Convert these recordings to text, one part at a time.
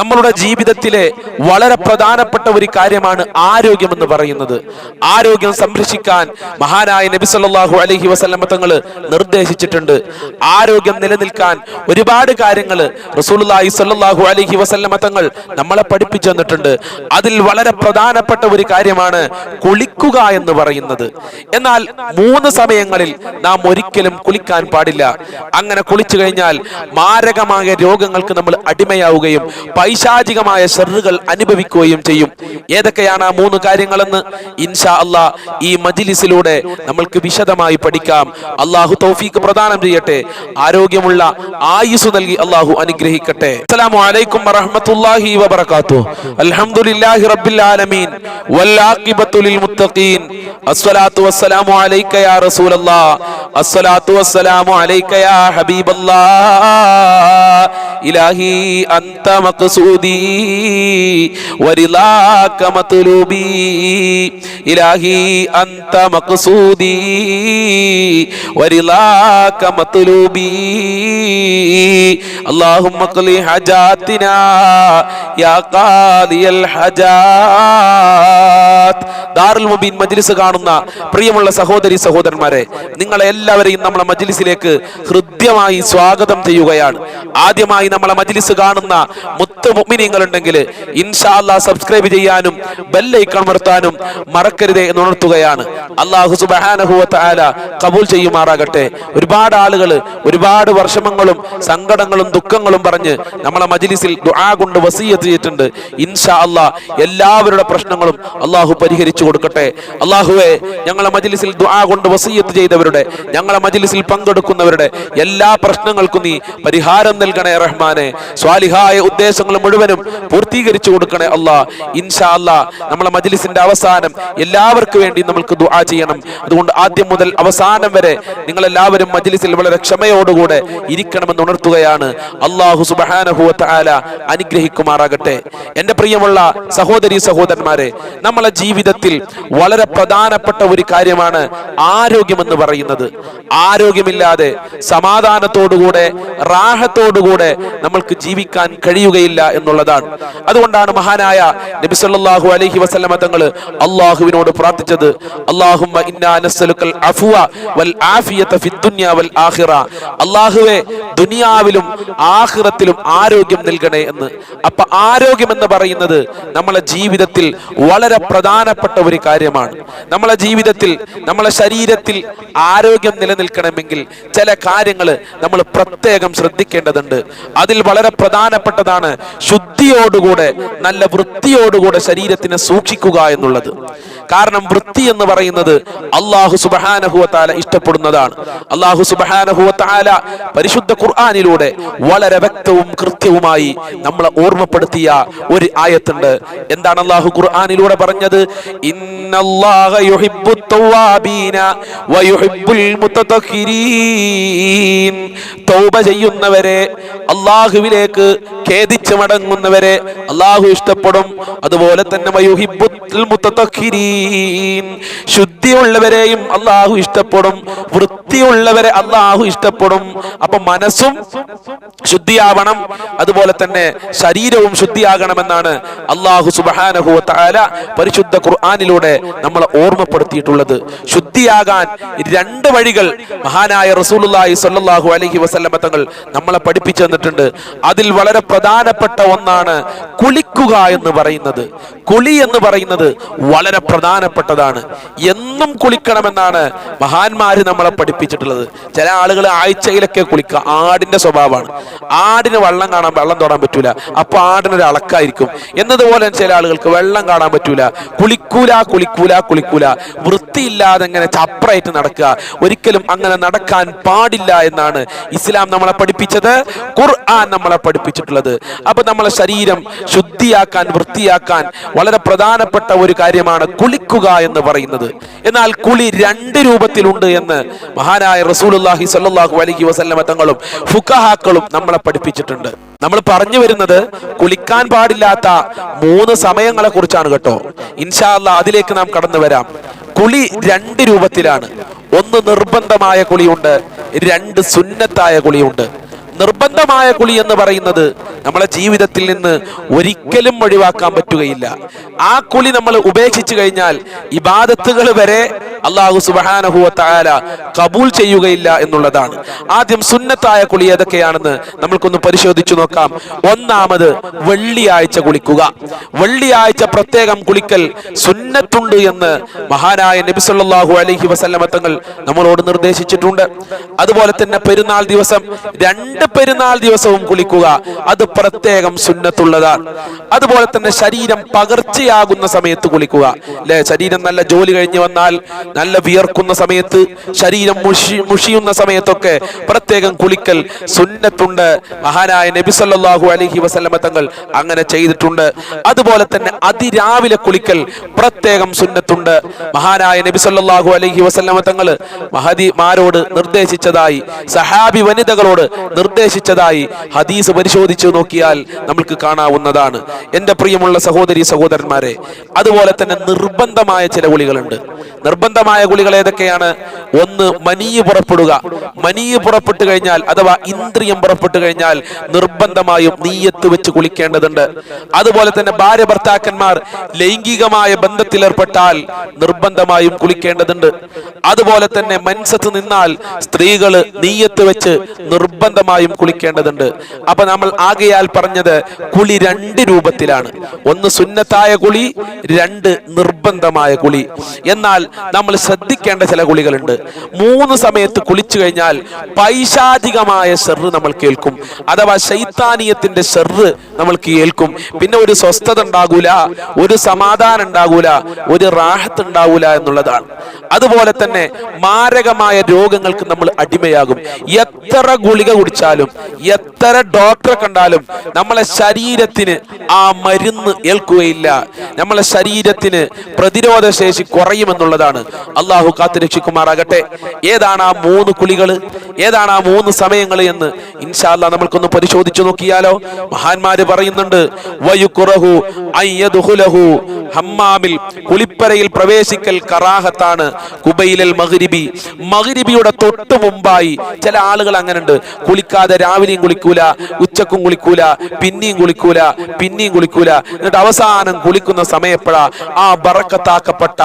നമ്മളുടെ ജീവിതത്തിലെ വളരെ പ്രധാനപ്പെട്ട ഒരു കാര്യമാണ് ആരോഗ്യം എന്ന് പറയുന്നത്. ആരോഗ്യം സംരക്ഷിക്കാൻ മഹാനായ നബി സല്ലാഹു അലഹി വസല്ലമ തങ്ങൾ നിർദ്ദേശിച്ചിട്ടുണ്ട്. ആരോഗ്യം നിലനിൽക്കാൻ ഒരുപാട് കാര്യങ്ങൾ റസൂലുള്ളാഹി സല്ലാഹു അലഹി വസല്ലമ തങ്ങൾ നമ്മളെ പഠിപ്പിച്ചു തന്നിട്ടുണ്ട്. അതിൽ വളരെ പ്രധാനപ്പെട്ട ഒരു കാര്യമാണ് കുളിക്കുക എന്ന് പറയുന്നത്. എന്നാൽ മൂന്ന് സമയങ്ങളിൽ നാം ഒരിക്കലും കുളിക്കാൻ പാടില്ല. അങ്ങനെ കുളിച്ചു കഴിഞ്ഞാൽ മാരകമായ രോഗങ്ങൾക്ക് നമ്മൾ അടിമയാവുകയും പൈശാചികമായ ഷെറുകൾ അനുഭവിക്കുകയും ചെയ്യും. ഏതൊക്കെയാണ് ആ മൂന്ന് കാര്യങ്ങളെന്ന്? ഇൻഷാ അള്ളാ ഈ മജിലിസിലൂടെ നമ്മൾക്ക് വിശദമായി പഠിക്കാം. അള്ളാഹു തൗഫീക്ക് പ്രദാനം ചെയ്യട്ടെ. ആരോഗ്യമുള്ള ആയുസ് നൽകി അള്ളാഹു അനുഗ്രഹിക്കട്ടെ. അസ്സലാമു അലൈക്കും വറഹ്മത്തുള്ളാഹി വബറകാതുഹു. അൽഹംദുലില്ലാഹി റബ്ബിൽ ആലമീൻ. വൽ മുത്തഖീൻ. അസ്സലാത്തു വസ്സലാമു അലൈക യാ അസ്സലാത്തു വസ്സലാമു അലൈക യാ ഇലാഹി അന്ത മഖ്സൂദി വരിലാക മത്ലൂബി ഇലാഹി അന്ത മഖ്സൂദി വരിലാക മത്ലൂബി اللهم اقض حاجاتنا يا قاضي الحاجات ദാറുൽ മുബീൻ മജ്ലിസ് കാണുന്ന പ്രിയമുള്ള സഹോദരി സഹോദരന്മാരെ നിങ്ങളെ എല്ലാവരെയും നമ്മളെ മജ്ലിസിലേക്ക് ഹൃദ്യമായി സ്വാഗതം ചെയ്യുകയാണ് ആദ്യമായി നമ്മളെ മജ്ലിസ് കാണുന്ന മുത്ത് മുഅ്മിനീങ്ങൾ ഉണ്ടെങ്കിൽ ഇൻഷാല്ല സബ്സ്ക്രൈബ് ചെയ്യാനും ബെല്ലൈക്കൺ അമർത്താനും മറക്കരുതേ എന്ന് ഉണർത്തുകയാണ്. അള്ളാഹു സുബ്ഹാനഹു ആല കബൂൽ ചെയ്യുമാറാകട്ടെ. ഒരുപാട് ആളുകൾ ഒരുപാട് വർഷമങ്ങളും സങ്കടങ്ങളും ദുഃഖങ്ങളും പറഞ്ഞ് നമ്മളെ മജിലിസിൽ ദുആ കൊണ്ട് വസീയത്ത് ചെയ്തിട്ടുണ്ട്. ഇൻഷാ അല്ലാ എല്ലാവരുടെ പ്രശ്നങ്ങളും അള്ളാഹു പരിഹരിച്ചു കൊടുക്കട്ടെ. അള്ളാഹുവെ ഞങ്ങളെ മജിലിസിൽ ദുആ കൊണ്ട് വസീയത്ത് ചെയ്തവരുടെ ഞങ്ങളെ മജിലിസിൽ പങ്കെടുക്കുന്നവരുടെ എല്ലാ പ്രശ്നങ്ങൾക്കും നീ പരിഹാരം നൽകണേ റഹ്മാനെ. സ്വാലിഹായ ഉദ്ദേശങ്ങൾ മുഴുവനും പൂർത്തീകരിച്ചു കൊടുക്കണേ അല്ല ഇൻഷാ അല്ല നമ്മളെ മജ്ലിസിന്റെ അവസാനം എല്ലാവർക്കും വേണ്ടി നമ്മൾക്ക് ദുആ ചെയ്യണം. അതുകൊണ്ട് ആദ്യം മുതൽ അവസാനം വരെ നിങ്ങൾ എല്ലാവരും മജ്ലിസിൽ വളരെ ക്ഷമയോടുകൂടെ ഇരിക്കണമെന്ന് ഉണർത്തുകയാണ്. അള്ളാഹു തആല അനുഗ്രഹിക്കുമാറാകട്ടെ. എന്റെ പ്രിയമുള്ള സഹോദരി സഹോദരന്മാരെ നമ്മളെ ജീവിതത്തിൽ വളരെ പ്രധാനപ്പെട്ട ഒരു കാര്യമാണ് ആരോഗ്യമെന്ന് പറയുന്നത്. ആരോഗ്യമില്ലാതെ സമാധാനത്തോടുകൂടെ റാഹത്തോടുകൂടെ നമ്മൾക്ക് ജീവിക്കാൻ കഴിയുകയില്ല എന്നുള്ളതാണ്. അതുകൊണ്ടാണ് മഹാനായ നബി സല്ലല്ലാഹു അലൈഹി വസല്ലമ തങ്ങൾ അള്ളാഹുവിനോട് പ്രാർത്ഥിച്ചത്. അല്ലാഹുമ്മ ഇന്നാ നസ്അലുക്കൽ അഫ്വ വൽ ആഫിയത ഫിദ് ദുനിയ വൽ ആഖിറ. അല്ലാഹുവേ ദുനിയാവിലും ആഖിറത്തിലും ആരോഗ്യം നൽകണേ എന്ന്. അപ്പൊ ആരോഗ്യം എന്ന് പറയുന്നത് നമ്മളെ ജീവിതത്തിൽ വളരെ പ്രധാനപ്പെട്ട ഒരു കാര്യമാണ്. നമ്മളെ ജീവിതത്തിൽ നമ്മളെ ശരീരത്തിൽ ആരോഗ്യം നിലനിൽക്കണമെങ്കിൽ ചില കാര്യങ്ങൾ നമ്മൾ പ്രത്യേകം ശ്രദ്ധിക്കേണ്ടതുണ്ട്. അതിൽ വളരെ പ്രധാനപ്പെട്ടതാണ് ശുദ്ധിയോടുകൂടെ നല്ല വൃത്തിയോടുകൂടെ ശരീരത്തിനെ സൂക്ഷിക്കുക എന്നുള്ളത്. കാരണം വൃത്തി എന്ന് പറയുന്നത് അള്ളാഹു സുബഹാനഹുവത്താല ഇഷ്ടപ്പെടുന്നതാണ്. അള്ളാഹു സുബഹാനഹുവത്താല പരിശുദ്ധ ഖുർആാനിലൂടെ വളരെ വ്യക്തവും കൃത്യവുമായി നമ്മളെ ഓർമ്മപ്പെടുത്തിയ ഒരു ആയത്തുണ്ട്. എന്താണ് അള്ളാഹു ഖുർആാനിലൂടെ പറഞ്ഞത്? തൗബ ചെയ്യുന്നവരെ അള്ളാഹുവിലേക്ക് ഖേദിച്ചു മടങ്ങുന്നവരെ അള്ളാഹു ഇഷ്ടപ്പെടും. അതുപോലെ തന്നെ ശുദ്ധിയുള്ളവരെയും അള്ളാഹു ഇഷ്ടപ്പെടും. വൃത്തിയുള്ളവരെ അള്ളാഹു ഇഷ്ടപ്പെടും. അപ്പൊ മനസ്സും ശുദ്ധിയാവണം. അതുപോലെ തന്നെ ശരീരവും ശുദ്ധിയാകണമെന്നാണ് അള്ളാഹു സുബാനഹു തആല പരിശുദ്ധ ഖുർആാനിലൂടെ നമ്മളെ ഓർമ്മപ്പെടുത്തിയിട്ടുള്ളത്. ശുദ്ധിയാകാൻ രണ്ട് വഴികൾ മഹാനായ റസൂലുള്ളാഹി സല്ലാഹു അലഹി വസല്ലമ തങ്ങൾ നമ്മളെ പഠിപ്പിച്ചു തന്നിട്ടുണ്ട്. അതിൽ വളരെ പ്രധാനപ്പെട്ട ഒന്നാണ് കുളിക്കുക എന്ന് പറയുന്നത്. കുളി എന്ന് പറയുന്നത് വളരെ പ്രധാനപ്പെട്ടതാണ്. എന്നും കുളിക്കണമെന്നാണ് മഹാന്മാര് നമ്മളെ പഠിപ്പിച്ചിട്ടുള്ളത്. ചില ആളുകൾ ആഴ്ചയിലൊക്കെ കുളിക്കുക. ആടിന്റെ സ്വഭാവമാണ്. ആടിന് വെള്ളം കാണാൻ വെള്ളം തൊടാൻ പറ്റൂല. അപ്പൊ ആടിനൊരു അളക്കായിരിക്കും. എന്നതുപോലെ ചില ആളുകൾക്ക് വെള്ളം കാണാൻ പറ്റൂല. കുളിക്കൂല കുളിക്കൂല കുളിക്കൂല. വൃത്തിയില്ലാതെ ഇങ്ങനെ ചപ്രായിട്ട് നടക്കുക. ഒരിക്കലും അങ്ങനെ നടക്കാൻ പാടില്ല എന്നാണ് ഇസ്ലാം നമ്മളെ പഠിപ്പിച്ചത് ഖുർആൻ നമ്മളെ പഠിപ്പിച്ചിട്ടുള്ളത്. അപ്പൊ നമ്മളെ ശരീരം ശുദ്ധിയാക്കാൻ വൃത്തിയാക്കാൻ വളരെ പ്രധാനപ്പെട്ട ഒരു കാര്യമാണ് കുളിക്കുക എന്ന് പറയുന്നത്. എന്നാൽ കുളി രണ്ട് രൂപത്തിലുണ്ട് എന്ന് മഹാനായ റസൂലുള്ളാഹി സ്വല്ലല്ലാഹു അലൈഹി വസല്ലമ തങ്ങളും ഫുഖഹാക്കളും നമ്മളെ പഠിപ്പിച്ചിട്ടുണ്ട്. നമ്മൾ പറഞ്ഞു വരുന്നത് കുളിക്കാൻ പാടില്ലാത്ത മൂന്ന് സമയങ്ങളെ കുറിച്ചാണ് കേട്ടോ. ഇൻഷാ അല്ലാ അതിലേക്ക് നാം കടന്നു വരാം. കുളി രണ്ട് രൂപത്തിലാണ്. ഒന്ന് നിർബന്ധമായ കുളിയുണ്ട് രണ്ട് സുന്നത്തായ കുളിയുണ്ട്. നിർബന്ധമായ കുളി എന്ന് പറയുന്നത് നമ്മളെ ജീവിതത്തിൽ നിന്ന് ഒരിക്കലും ഒഴിവാക്കാൻ പറ്റുകയില്ല. ആ കുളി നമ്മൾ ഉപേക്ഷിച്ചു കഴിഞ്ഞാൽ ഇബാദത്തുകൾ വരെ അള്ളാഹു സുബാനഹുല കബൂൽ ചെയ്യുകയില്ല എന്നുള്ളതാണ്. ആദ്യം സുന്നത്തായ കുളി ഏതൊക്കെയാണെന്ന് നമ്മൾക്കൊന്ന് പരിശോധിച്ചു നോക്കാം. ഒന്നാമത് വെള്ളിയാഴ്ച കുളിക്കുക. വെള്ളിയാഴ്ച പ്രത്യേകം കുളിക്കൽ സുന്നത്തുണ്ട് എന്ന് മഹാനായ നബി അലഹി അലൈഹി വസല്ലമ തങ്ങൾ നമ്മളോട് നിർദ്ദേശിച്ചിട്ടുണ്ട്. അതുപോലെ തന്നെ പെരുന്നാൾ ദിവസം രണ്ട് പെരുന്നാൾ ദിവസവും കുളിക്കുക. അത് പ്രത്യേകം സുന്നത്തുള്ളതാണ്. അതുപോലെ തന്നെ ശരീരം പകർച്ചയാകുന്ന സമയത്ത് കുളിക്കുക. അല്ലെ ശരീരം നല്ല ജോലി കഴിഞ്ഞ് വന്നാൽ നല്ല വിയർക്കുന്ന സമയത്ത് ശരീരം മുഷി മുഷിയുന്ന സമയത്തൊക്കെ പ്രത്യേകം കുളിക്കൽ സുന്നത്തുണ്ട്. മഹാനായ നബി സല്ലല്ലാഹു അലൈഹി വസല്ലമ തങ്ങൾ അങ്ങനെ ചെയ്തിട്ടുണ്ട്. അതുപോലെ തന്നെ അതിരാവിലെ കുളിക്കൽ പ്രത്യേകം സുന്നത്തുണ്ട്. മഹാനായ നബി സല്ലല്ലാഹു അലൈഹി വസല്ലമ തങ്ങൾ മഹദിമാരോട് നിർദ്ദേശിച്ചതായി സഹാബി വനിതകളോട് നിർദ്ദേശിച്ചതായി ഹദീസ് പരിശോധിച്ചു നോക്കിയാൽ നമുക്ക് കാണാവുന്നതാണ്. എന്റെ പ്രിയമുള്ള സഹോദരി സഹോദരന്മാരെ അതുപോലെ തന്നെ നിർബന്ധമായ ചില കുളികളുണ്ട് നിർബന്ധമായ കുളികൾ ഏതൊക്കെയാണ്? ഒന്ന് മനീ പുറപ്പെടുക. മനീ പുറപ്പെട്ടു കഴിഞ്ഞാൽ അഥവാ ഇന്ദ്രിയം പുറപ്പെട്ടു കഴിഞ്ഞാൽ നിർബന്ധമായും നീയത്ത് വെച്ച് കുളിക്കേണ്ടതുണ്ട്. അതുപോലെ തന്നെ ഭാര്യ ഭർത്താക്കന്മാർ ലൈംഗികമായ ബന്ധത്തിലേർപ്പെട്ടാൽ നിർബന്ധമായും കുളിക്കേണ്ടതുണ്ട്. അതുപോലെ തന്നെ മനസ്സത്ത് നിന്നാൽ സ്ത്രീകൾ നീയത്ത് വെച്ച് നിർബന്ധമായും കുളിക്കേണ്ടതുണ്ട്. അപ്പൊ നമ്മൾ ആകെയാൽ പറഞ്ഞത് കുളി രണ്ട് രൂപത്തിലാണ്. ഒന്ന് സുന്നത്തായ കുളി രണ്ട് നിർബന്ധമായ കുളി. എന്നാൽ നമ്മൾ ശ്രദ്ധിക്കേണ്ട ചില കുളികളുണ്ട്. മൂന്ന് സമയത്ത് കുളിച്ചു കഴിഞ്ഞാൽ പൈശാചികമായ ഷെറ് നമ്മൾ കേൾക്കും. അഥവാ ശൈത്താനീയത്തിന്റെ ഷെറ് നമ്മൾക്ക് കേൾക്കും പിന്നെ ഒരു സ്വസ്ഥത ഉണ്ടാകൂല ഒരു സമാധാനം ഉണ്ടാകൂല ഒരു റാഹത്ത് ഉണ്ടാകൂല എന്നുള്ളതാണ്. അതുപോലെ തന്നെ മാരകമായ രോഗങ്ങൾക്ക് നമ്മൾ അടിമയാകും. എത്ര ഗുളിക കുടിച്ചാലും എത്ര ഡോക്ടറെ കണ്ടാലും നമ്മളെ ശരീരത്തിന് ആ മരുന്ന് ഏൽക്കുകയില്ല. നമ്മളെ ശരീരത്തിന് പ്രതിരോധ ശേഷി കുറയുമെന്നുള്ളതാണ് അള്ളാഹു കാത്തുരക്ഷിക്കുമാറാകട്ടെ ഏതാണ് ആ മൂന്ന് കുളികൾ ഏതാണ് ആ മൂന്ന് സമയങ്ങൾ എന്ന് ഇൻഷാല്ല നമ്മൾക്കൊന്ന് പരിശോധിച്ചു നോക്കിയാലോ. മഹാന്മാര് പറയുന്നുണ്ട് ഹമ്മാമിൽ കുളിപ്പരയിൽ പ്രവേശിക്കൽ കറാഹത്താണ് കുബൈലൽ മഗ്രിബി. മഗ്രിബിയുടെ തൊട്ട് മുമ്പായി ചില ആളുകൾ അങ്ങനെ ഉണ്ട് കുളിക്കാതെ രാവിലെയും കുളിക്കൂല ഉച്ചക്കും കുളിക്കൂല പിന്നെയും കുളിക്കൂല പിന്നെയും കുളിക്കൂല. എന്നിട്ട് അവസാനം കുളിക്കുന്ന സമയപ്പോഴാ ആ ബറക്കത്താക്കപ്പെട്ട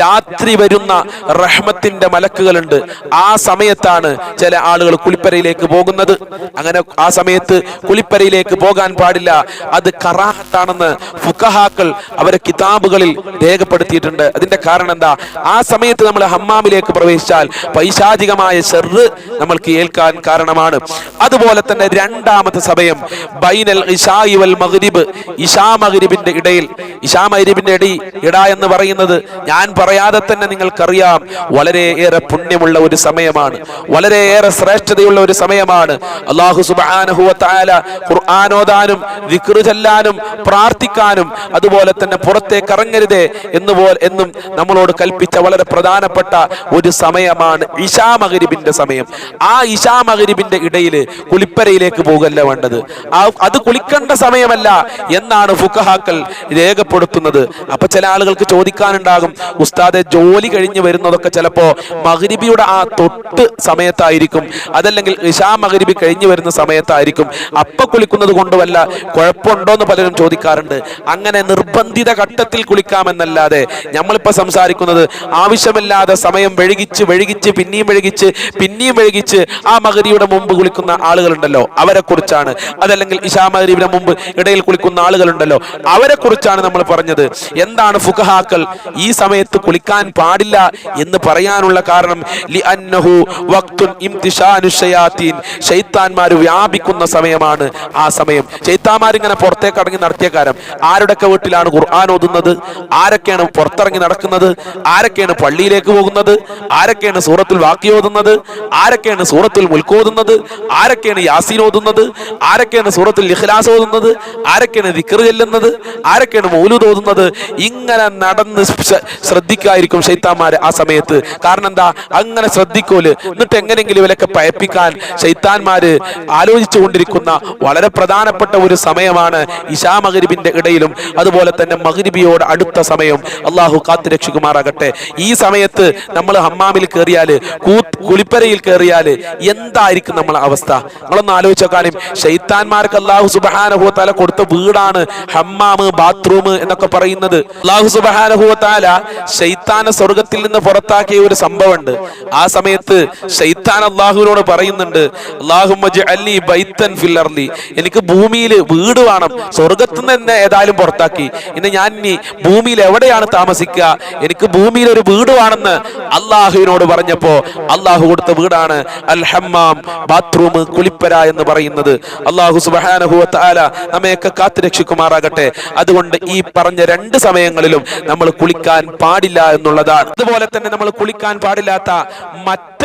രാത്രി വരുന്ന റഹ്മത്തിന്റെ മലക്കുകളുണ്ട്. ആ സമയത്താണ് ചില ആളുകൾ കുളിപ്പരയിലേക്ക് പോകുന്നത്. അങ്ങനെ ആ സമയത്ത് കുളിപ്പരയിലേക്ക് പോകാൻ പാടില്ല. അത് കറാഹത്താണെന്ന് ഫുക്കഹാക്കൾ അവരെ കിതാബുകളിൽ രേഖപ്പെടുത്തിയിട്ടുണ്ട്. അതിന്റെ കാരണം എന്താ? ആ സമയത്ത് നമ്മൾ ഹമ്മാമിലേക്ക് പ്രവേശിച്ചാൽ പൈശാചികമായ ഷെറ് നമ്മൾക്ക് ഏൽക്കാൻ കാരണമാണ്. അതുപോലെ തന്നെ രണ്ടാമത്തെ സമയം ബൈനൽ ഇഷായി വൽ മഗ്രിബ് ഇഷാ മഗ്രിബിന്റെ ഇടയിൽ. ഇഷാ മഗ്രിബിന്റെ ഇടയിൽ ഇട എന്ന് പറയുന്നത് ഞാൻ പറയാതെ തന്നെ നിങ്ങൾക്കറിയാം ഏറെ പുണ്യമുള്ള ഒരു സമയമാണ് വളരെ ഏറെ ശ്രേഷ്ഠതയുള്ള ഒരു സമയമാണ്. അള്ളാഹു സുബ്ഹാനഹു വ തആല ഖുർആൻ ഓതാനും ചൊല്ലാനും പ്രാർത്ഥിക്കാനും അതുപോലെ തന്നെ പുറത്തേക്ക് എന്ന് പോൽ എന്നും നമ്മളോട് കൽപ്പിച്ച വളരെ പ്രധാനപ്പെട്ട ഒരു സമയമാണ് ഇഷാ മകരിബിന്റെ സമയം. ആ ഇഷാ മകരിബിന്റെ ഇടയിൽ കുളിപ്പരയിലേക്ക് പോകല്ല വേണ്ടത്. അത് കുളിക്കേണ്ട സമയമല്ല എന്നാണ് ഫുഖഹാക്കൾ രേഖപ്പെടുത്തുന്നത്. അപ്പൊ ചില ആളുകൾക്ക് ചോദിക്കാനുണ്ടാകും ഉസ്താദെ ജോലി കഴിഞ്ഞ് വരുന്നതൊക്കെ ചിലപ്പോ മഹരിബിയുടെ ആ തൊട്ട് സമയത്തായിരിക്കും. അതല്ലെങ്കിൽ ഇഷാ മഹരിബി കഴിഞ്ഞു വരുന്ന സമയത്തായിരിക്കും. അപ്പൊ കുളിക്കുന്നത് കൊണ്ട് വല്ല കുഴപ്പമുണ്ടോ എന്ന് പലരും ചോദിക്കാറുണ്ട്. അങ്ങനെ നിർബന്ധിത ഘട്ടത്തിൽ കുളിക്കാമെന്നല്ലാതെ നമ്മളിപ്പോ സംസാരിക്കുന്നത് ആവശ്യമില്ലാതെ സമയം വെഴുകിച്ച് വെഴുകിച്ച് പിന്നെയും വെഴുകിച്ച് പിന്നെയും വെഴുകിച്ച് ആ മകരിയുടെ മുമ്പ് കുളിക്കുന്ന ആളുകളുണ്ടല്ലോ അവരെ കുറിച്ചാണ് അതല്ലെങ്കിൽ ഇഷാ മകരിയുടെ മുമ്പ് ഇടയിൽ കുളിക്കുന്ന ആളുകളുണ്ടല്ലോ അവരെ കുറിച്ചാണ് നമ്മൾ പറഞ്ഞത്. എന്താണ് ഫുഖഹാക്കൾ? ഈ സമയത്ത് കുളിക്കാൻ പാടില്ല എന്ന് പറയാനുള്ള കാരണം ശൈത്താന്മാർ വ്യാപിക്കുന്ന സമയമാണ് ആ സമയം. ശൈത്താന്മാർ ഇങ്ങനെ പുറത്തേക്ക് ഇറങ്ങി നടത്തിയ കാലം ആരുടെയൊക്കെ വീട്ടിലാണ് ഖുർആൻ ഓതുന്നത്? ആരൊക്കെയാണ് പുറത്തിറങ്ങി നടക്കുന്നത്? ആരൊക്കെയാണ് പള്ളിയിലേക്ക് പോകുന്നത്? ആരൊക്കെയാണ് സൂറത്തിൽ വാക്കി ഓതുന്നത്? ആരൊക്കെയാണ് സൂറത്തിൽ മുൽക്ക് ഓതുന്നത്? ആരൊക്കെയാണ് യാസീൻ ഓതുന്നത്? ആരൊക്കെയാണ് സൂറത്തിൽ ഇഖ്ലാസ് ഓതുന്നത്? ആരൊക്കെയാണ് ദിക്കർ ചെല്ലുന്നത്? ആരൊക്കെയാണ് മൗലൂദ് ഓതുന്നത്? ഇങ്ങനെ നടന്ന് ശ്രദ്ധിക്കായിരിക്കും ശ്രദ്ധിക്കായിരിക്കും ശൈത്താന്മാര് ആ സമയത്ത്. കാരണം എന്താ? അങ്ങനെ ശ്രദ്ധിക്കൂൽ. എന്നിട്ട് എങ്ങനെയെങ്കിലും ഇവരൊക്കെ പയപ്പിക്കാൻ ശൈത്താന്മാര് ആലോചിച്ചു കൊണ്ടിരിക്കുന്ന വളരെ പ്രധാനപ്പെട്ട ഒരു സമയമാണ് ഇഷാ മകരിബിന്റെ ഇടയിലും. അതുപോലെ തന്നെ മകരിബിയോട് അടുത്ത സമയം അള്ളാഹു കാത്തുരക്ഷിക്കുമാറാകട്ടെ ഈ ഈ സമയത്ത് നമ്മൾ ഹമ്മാമിൽ കയറിയാൽ കുളിപ്പരയിൽ കയറിയാൽ എന്തായിരിക്കും നമ്മളെ അവസ്ഥ? നമ്മളൊന്ന് ആലോചിച്ചാലും ഷെയ്ത്താൻമാർക്ക് അള്ളാഹു സുബാനഹുവത്താല കൊടുത്ത വീടാണ് ഹമ്മാമ് ബാത്റൂം എന്നൊക്കെ പറയുന്നത്. അള്ളാഹു സുബാനഹുവത്താല ഷെയ്ത്താനെ സ്വർഗത്തിൽ നിന്ന് പുറത്താക്കിയ ഒരു സംഭവമുണ്ട്. ആ സമയത്ത് ഷെയ്ത്താൻ അള്ളാഹുവിനോട് പറയുന്നുണ്ട് അള്ളാഹു എനിക്ക് ഭൂമിയിൽ വീട് വേണം. സ്വർഗത്തിൽ നിന്ന് എന്നെ ഏതായാലും പുറത്താക്കി. ഇനി ഞാൻ ഇനി ഭൂമിയിൽ എവിടെയാണ് താമസിക്കുക? എനിക്ക് ഭൂമിയിൽ ഒരു വീട് വേണമെന്ന് അള്ളാഹുവിനോട് പറഞ്ഞപ്പോ അള്ളാഹു കൊടുത്ത വീടാണ് അൽ ഹമ്മാം ബാത്റൂം കുളിപ്പര എന്ന് പറയുന്നത്. അള്ളാഹു സുബാനഹുല നമ്മയൊക്കെ കാത്തു രക്ഷിക്കുമാറാകട്ടെ. അതുകൊണ്ട് ഈ പറഞ്ഞ രണ്ട് സമയങ്ങളിലും നമ്മൾ കുളിക്കാൻ പാടില്ല എന്നുള്ളതാണ്. അതുപോലെ തന്നെ നമ്മൾ കുളിക്കാൻ പാടില്ലാത്ത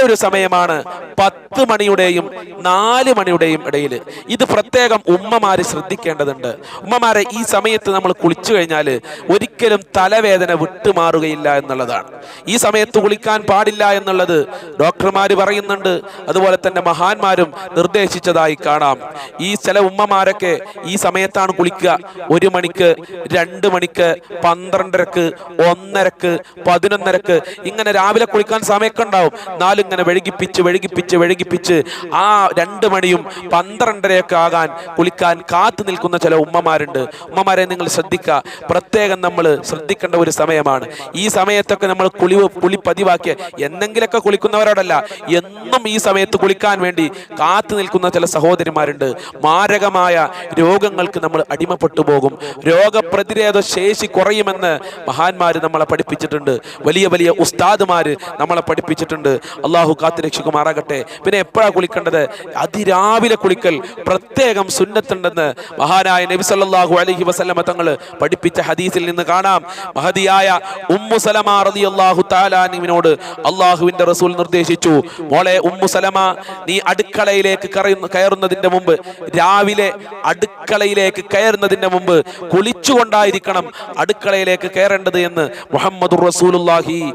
മറ്റൊരു സമയമാണ് പത്ത് മണിയുടെയും നാല് മണിയുടെയും ഇടയിൽ ഇത് പ്രത്യേകം ഉമ്മമാര് ശ്രദ്ധിക്കേണ്ടതുണ്ട്. ഉമ്മമാരെ ഈ സമയത്ത് നമ്മൾ കുളിച്ചു കഴിഞ്ഞാൽ ഒരിക്കലും തലവേദന വിട്ടുമാറുകയില്ല എന്നുള്ളതാണ്. ഈ സമയത്ത് കുളിക്കാൻ പാടില്ല എന്നുള്ളത് ഡോക്ടർമാർ പറയുന്നുണ്ട്. അതുപോലെ തന്നെ മഹാന്മാരും നിർദ്ദേശിച്ചതായി കാണാം. ഈ ചില ഉമ്മമാരൊക്കെ ഈ സമയത്താണ് കുളിക്കുക. ഒരു മണിക്ക് രണ്ട് മണിക്ക് പന്ത്രണ്ടരക്ക് ഒന്നരക്ക് പതിനൊന്നരക്ക് ഇങ്ങനെ രാവിലെ കുളിക്കാൻ സമയമൊക്കെ ഉണ്ടാവും. എന്നാലും ഇങ്ങനെ വഴുകിപ്പിച്ച് വഴുകിപ്പിച്ച് വഴുകിപ്പിച്ച് ആ രണ്ട് മണിയും പന്ത്രണ്ടരയൊക്കെ ആകാൻ കുളിക്കാൻ കാത്തു നിൽക്കുന്ന ചില ഉമ്മമാരുണ്ട്. ഉമ്മമാരെ നിങ്ങൾ ശ്രദ്ധിക്കുക. പ്രത്യേകം നമ്മൾ ശ്രദ്ധിക്കേണ്ട ഒരു സമയമാണ്. ഈ സമയത്തൊക്കെ നമ്മൾ കുളി കുളി പതിവാക്കിയ എന്തെങ്കിലുമൊക്കെ കുളിക്കുന്നവരോടല്ല എന്നും ഈ സമയത്ത് കുളിക്കാൻ വേണ്ടി കാത്തു നിൽക്കുന്ന ചില സഹോദരിമാരുണ്ട്. മാരകമായ രോഗങ്ങൾക്ക് നമ്മൾ അടിമപ്പെട്ടു പോകും. രോഗപ്രതിരോധ ശേഷി കുറയുമെന്ന് മഹാന്മാര് നമ്മളെ പഠിപ്പിച്ചിട്ടുണ്ട്. വലിയ വലിയ ഉസ്താദ്മാര് നമ്മളെ പഠിപ്പിച്ചിട്ടുണ്ട്. അള്ളാഹു കാത്തു രക്ഷിക്കുമാറാകട്ടെ. പിന്നെ എപ്പോഴാണ് കുളിക്കേണ്ടത്? അതിരാവിലെ കുളിക്കൽ പ്രത്യേകം സുന്നത്തുണ്ടെന്ന് മഹാനായ നബി സല്ലാഹു അലഹി വസല്ലമ തങ്ങൾ പഠിപ്പിച്ച ഹദീസിൽ നിന്ന് കാണാം. മഹതിയായ ഉമ്മു സലമ റളിയല്ലാഹു തആലാനിനോട് അള്ളാഹുവിന്റെ റസൂൽ നിർദ്ദേശിച്ചു മോളെ ഉമ്മു സലമ നീ അടുക്കളയിലേക്ക് കയറുന്ന- കയറുന്നതിന്റെ മുമ്പ് രാവിലെ അടുക്കളയിലേക്ക് കയറുന്നതിന്റെ മുമ്പ് കുളിച്ചുകൊണ്ടായിരിക്കണം അടുക്കളയിലേക്ക് കയറേണ്ടത് എന്ന് മുഹമ്മദ് റസൂലുള്ളാഹി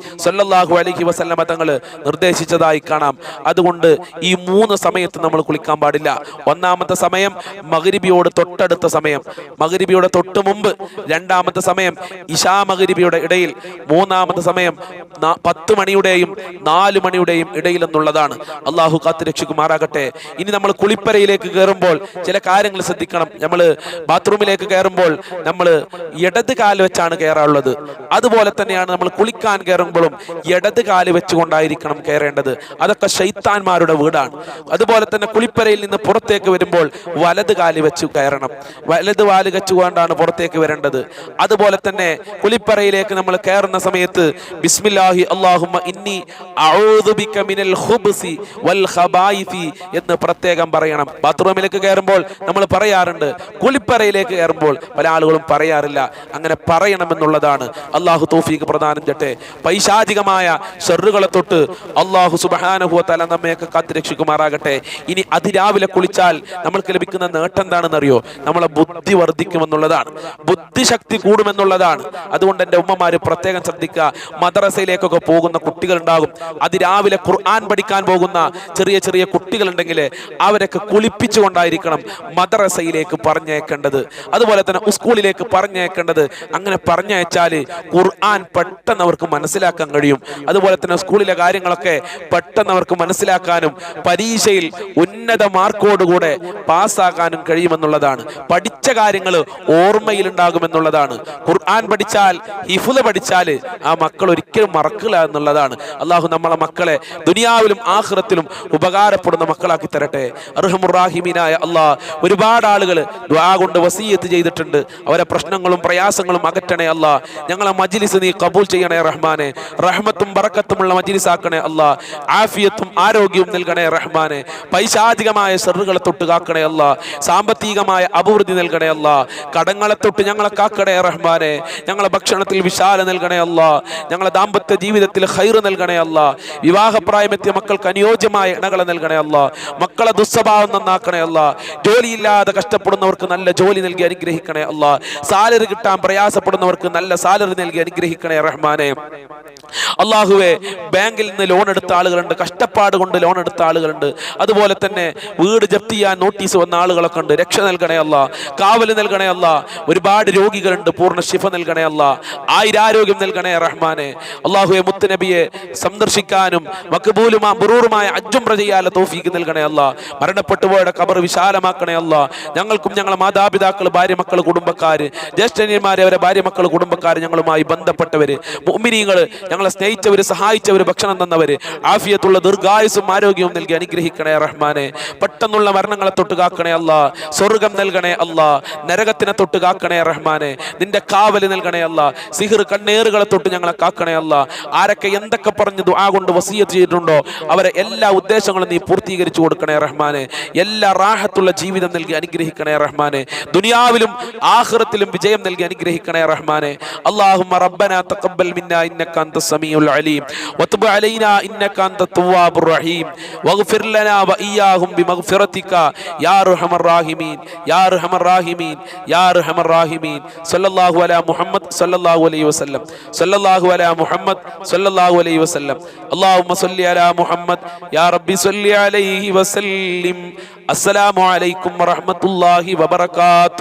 അലഹി വസല്ലമ തങ്ങൾ നിർദ്ദേശിച്ചതായി കാണാം. അതുകൊണ്ട് ഈ മൂന്ന് സമയത്ത് നമ്മൾ കുളിക്കാൻ പാടില്ല. ഒന്നാമത്തെ സമയം മഗ്രിബിയോട് തൊട്ടടുത്ത സമയം. മകരിബിയുടെ തൊട്ട് മുമ്പ്. രണ്ടാമത്തെ സമയം ഇഷാ മകരിബിയുടെ ഇടയിൽ. മൂന്നാമത്തെ സമയം പത്ത് മണിയുടെയും നാല് മണിയുടെയും ഇടയിൽ എന്നുള്ളതാണ്. അള്ളാഹു കാത്ത് രക്ഷിക്കുമാറാകട്ടെ. ഇനി നമ്മൾ കുളിപ്പരയിലേക്ക് കയറുമ്പോൾ ചില കാര്യങ്ങൾ ശ്രദ്ധിക്കണം. നമ്മൾ ബാത്റൂമിലേക്ക് കയറുമ്പോൾ നമ്മൾ ഇടത് കാൽ വെച്ചാണ് കയറാറുള്ളത്. അതുപോലെ തന്നെയാണ് നമ്മൾ കുളിക്കാൻ കയറുമ്പോഴും ഇടത് കാൽ വെച്ചുകൊണ്ടായിരിക്കണം കയറേണ്ടത്. അതൊക്കെ ശൈത്താന്മാരുടെ വീടാണ്. അതുപോലെ തന്നെ കുളിപ്പരയിൽ നിന്ന് പുറത്തേക്ക് വരുമ്പോൾ വലത് കാലി വെച്ച് കയറണം. വലത് വാൽ വെച്ചുകൊണ്ടാണ് പുറത്തേക്ക് വരേണ്ടത്. അതുപോലെ തന്നെ കുളിപ്പറയിലേക്ക് നമ്മൾ കയറുന്ന സമയത്ത് ബിസ്മില്ലാഹി അല്ലാഹുമ്മ ഇന്നി മിനൽ ഖുബ്സി വൽ ഖബായിഫി എന്ന് പ്രത്യേകം പറയണം. ബാത്റൂമിലേക്ക് കയറുമ്പോൾ നമ്മൾ പറയാറുണ്ട് കുളിപ്പറയിലേക്ക് കയറുമ്പോൾ പല ആളുകളും പറയാറില്ല. അങ്ങനെ പറയണമെന്നുള്ളതാണ്. അള്ളാഹു തൗഫീഖ് പ്രദാനം ചെയ്യട്ടെ. പൈശാചികമായ ഷെറുകളെ തൊട്ട് അള്ളാഹു സുബ്ഹാനഹു സുബാനഹുല നമ്മയൊക്കെ കാത്തു രക്ഷിക്കുമാറാകട്ടെ. ഇനി അതിരാവിലെ കുളിച്ചാൽ നമ്മൾക്ക് ലഭിക്കുന്ന നേട്ടം എന്താണെന്ന് അറിയോ നമ്മളെ ബുദ്ധി വർദ്ധിക്കുമെന്നുള്ളതാണ്. ബുദ്ധിശക്തി കൂടുമെന്നുള്ളതാണ്. അതുകൊണ്ട് എന്റെ ഉമ്മമാര് പ്രത്യേകം ശ്രദ്ധിക്കുക. മദ്രസയിലേക്കൊക്കെ പോകുന്ന കുട്ടികൾ ഉണ്ടാകും അതിരാവിലെ ഖുർആൻ പഠിക്കാൻ പോകുന്ന ചെറിയ ചെറിയ കുട്ടികൾ കുട്ടികളുണ്ടെങ്കിൽ അവരൊക്കെ കുളിപ്പിച്ചുകൊണ്ടായിരിക്കണം മദ്രസയിലേക്ക് പറഞ്ഞേക്കേണ്ടത് അതുപോലെ തന്നെ സ്കൂളിലേക്ക് പറഞ്ഞേക്കേണ്ടത് അങ്ങനെ പറഞ്ഞയച്ചാൽ ഖുർആൻ പെട്ടെന്ന് അവർക്ക് മനസ്സിലാക്കാൻ കഴിയും. അതുപോലെ തന്നെ സ്കൂളിലെ കാര്യങ്ങളൊക്കെ പെട്ടെന്ന് അവർക്ക് മനസ്സിലാക്കാനും പരീക്ഷയിൽ ഉന്നത മാർക്കോടുകൂടെ പാസ്സാക്കാനും കഴിയുമെന്നുള്ളതാണ്. പഠിച്ച കാര്യങ്ങൾ ഓർമ്മയിലുണ്ടാകുമെന്നുള്ളതാണ്. ഖുർആൻ പഠിച്ചാൽ ഹിഫുദ പഠിച്ചാൽ ആ മക്കൾ ഒരിക്കലും മറക്കില്ല എന്നുള്ളതാണ്. അള്ളാഹു നമ്മളെ മക്കളെ ദുനിയാവിലും ആഹ്റത്തിലും ഉപകാരപ്പെടുന്ന മക്കളാക്കി തരട്ടെ. അർഹമുറാഹിമീനായ അള്ളാഹ് ഒരുപാട് ആളുകൾ കൊണ്ട് വസീയത്ത് ചെയ്തിട്ടുണ്ട്. അവരെ പ്രശ്നങ്ങളും പ്രയാസങ്ങളും അകറ്റണേ അല്ലാ ഞങ്ങളെ മജ്ലിസ് നീ കബൂൽ ചെയ്യണേ റഹ്മാനെ. റഹ്മത്തും ബറക്കത്തുമുള്ള മജ്ലിസ് ആക്കണേ അല്ലാ ആഫിയത്തും ആരോഗ്യവും നൽകണേ റഹ്മാനെ. പൈശാചികമായ സെറുകളെ തൊട്ട് കാക്കണേ അല്ല സാമ്പത്തികമായ അഭിവൃദ്ധി നൽകണേ അല്ല കടങ്ങളെ തൊട്ട് ഞങ്ങളെ കാക്കണേ റഹ്മാനെ. ഞങ്ങളെ ഭക്ഷണത്തിൽ വിശാല നൽകണേ അല്ല ഞങ്ങളെ ദാമ്പത്യ ജീവിതത്തിൽ ഹൈറ് നൽകണേ അല്ല വിവാഹപ്രായമെത്തിയ മക്കൾക്ക് അനുയോജ്യമായ ഇണകളെ നൽകണേ അല്ല മക്കളെ ദുസ്വഭാവം നന്നാക്കണേ അല്ല ജോലിയില്ലാതെ കഷ്ടപ്പെടുന്നവർക്ക് നല്ല ജോലി നൽകി അനുഗ്രഹിക്കണേ അല്ല സാലറി കിട്ടാൻ പ്രയാസപ്പെടുന്നവർക്ക് നല്ല സാലറി നൽകി അനുഗ്രഹിക്കണേ റഹ്മാനെ. അള്ളാഹുവെ ബാങ്കിൽ നിന്ന് ലോൺ എടുത്ത ആളുകളുണ്ട് കഷ്ടപ്പാട് കൊണ്ട് ലോൺ എടുത്ത ആളുകളുണ്ട്. അതുപോലെ തന്നെ വീട് ജപ്തി ചെയ്യാൻ നോട്ടീസ് വന്ന ആളുകളൊക്കെ ഉണ്ട്. രക്ഷ നൽകണേ കാവൽ നൽകണേ ഒരുപാട് രോഗികളുണ്ട് പൂർണ ശിഫ നൽകണേ ആയിരാരോഗ്യം നൽകണേ റഹ്മാനെ. അള്ളാഹുയെ മുത്തുനബിയെ സന്ദർശിക്കാനും മക്കബൂലുമാ ബുറൂറുമായ അജുംറ ചെയ്യാല തോഫീക്ക് നൽകണേ മരണപ്പെട്ടുപോയുടെ കബർ വിശാലമാക്കണേ അല്ല. ഞങ്ങൾക്കും ഞങ്ങളെ മാതാപിതാക്കൾ ഭാര്യ മക്കൾ കുടുംബക്കാര് ജ്യേഷ്ഠന്യന്മാരെ അവരെ ഭാര്യ മക്കൾ കുടുംബക്കാർ ഞങ്ങളുമായി ബന്ധപ്പെട്ടവര് മുഅ്മിനീങ്ങൾ ഞങ്ങളെ സ്നേഹിച്ചവര് സഹായിച്ചവര് ഭക്ഷണം തന്നവര് ആഫിയത്തുള്ള ദീർഘായുസും ആരോഗ്യവും നൽകി അനുഗ്രഹിക്കണേ റഹ്മാനെ. പെട്ടെന്നുള്ള മരണങ്ങളെ തൊട്ടുകാക്കണേ അല്ല. സ്വർഗം നൽകണേ അല്ല. നരകത്തിനെ തൊട്ട് കാക്കണേ റഹ്മാനെ. നിന്റെ കാവൽ നൽകണേ അല്ല. സിഹിർ കണ്ണേറുകളെ തൊട്ട് ഞങ്ങളെ കാക്കണേ അല്ല. ആരൊക്കെ എന്തൊക്കെ പറഞ്ഞു ആ കൊണ്ട് വസീയത്ത് ചെയ്തിട്ടുണ്ടോ അവരെ എല്ലാ ഉദ്ദേശങ്ങളും നീ പൂർത്തീകരിച്ചു കൊടുക്കണേ റഹ്മാനെ. എല്ലാ റാഹത്തുള്ള ജീവിതം നൽകി അനുഗ്രഹിക്കണേ റഹ്മാനെ. ദുനിയാവിലും ആഹ്റത്തിലും വിജയം നൽകി അനുഗ്രഹിക്കണേ റഹ്മാനെ. അള്ളാഹു റബ്ബന തഖബ്ബൽ മിന്ന ഇന്നക അൻത സമീഉൽ അലീം. വത്ബ് അലൈനാ ഇന്നക ഇന്നക്കാന്ത തുവാബുർ റഹീം. ബിമഗ്ഫിറതിക യാ റഹമർ റാഹിമീൻ യാ റഹമർ റാഹിമീൻ യാ റഹമർ റാഹിമീൻ. സല്ലല്ലാഹു അലാ മുഹമ്മദ് സല്ലല്ലാഹു അലൈഹി വസല്ലം. സല്ലല്ലാഹു അലാ മുഹമ്മദ് സല്ലല്ലാഹു അലൈഹി വസല്ലം. അല്ലാഹുമ്മ സല്ലി അലാ മുഹമ്മദ് യാ റബ്ബി സല്ലി അലൈഹി വസല്ലിം. അസ്സലാമു അലൈക്കും വറഹ്മത്തുള്ളാഹി വബറകാത്തു.